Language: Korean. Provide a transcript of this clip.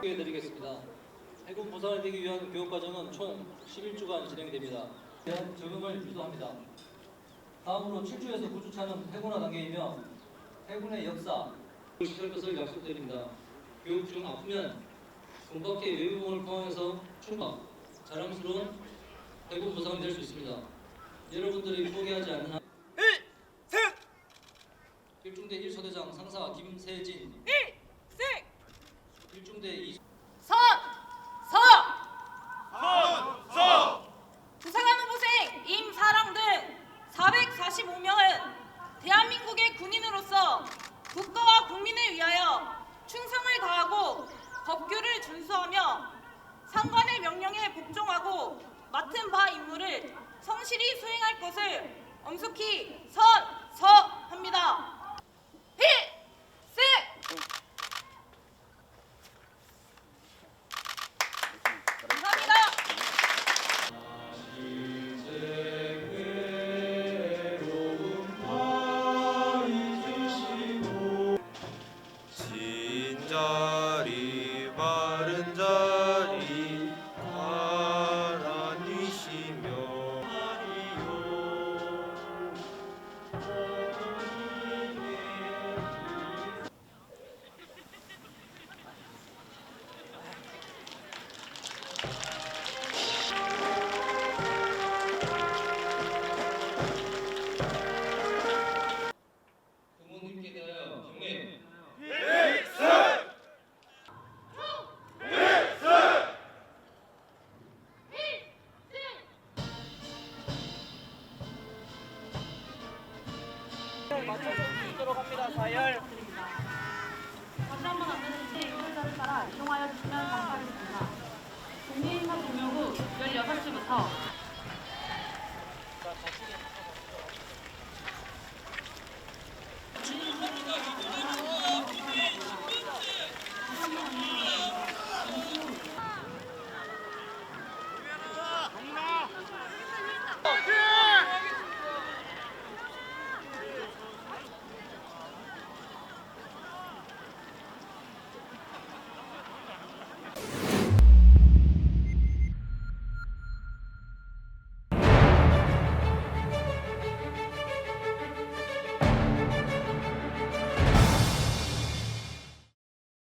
소개해드리겠습니다. 해군 보상을 되기 위한 교육 과정은 총 11주간 진행이 됩니다. 대한 적응을 유도합니다. 다음으로 7주에서 9주 차는 해군화 단계이며 해군의 역사, 지킬 것을 약속드립니다. 교육 중 아프면 공밖의 외부봉을 포함해서 충박, 자랑스러운 해군 보상이 될 수 있습니다. 여러분들이 포기하지 않는 한 일중대 1소대장 상사 김세진 일승 일중대 2 선! 서! 부상한 후보생 임사랑 등 445명은 대한민국의 군인으로서 국가와 국민을 위하여 충성을 다하고 법규를 준수하며 상관의 명령에 복종하고 맡은 바 임무를 성실히 수행할 것을 엄숙히 선서합니다. 진자리 다시 한번 안내드리는데 이용자를 따라 이동하여 주시면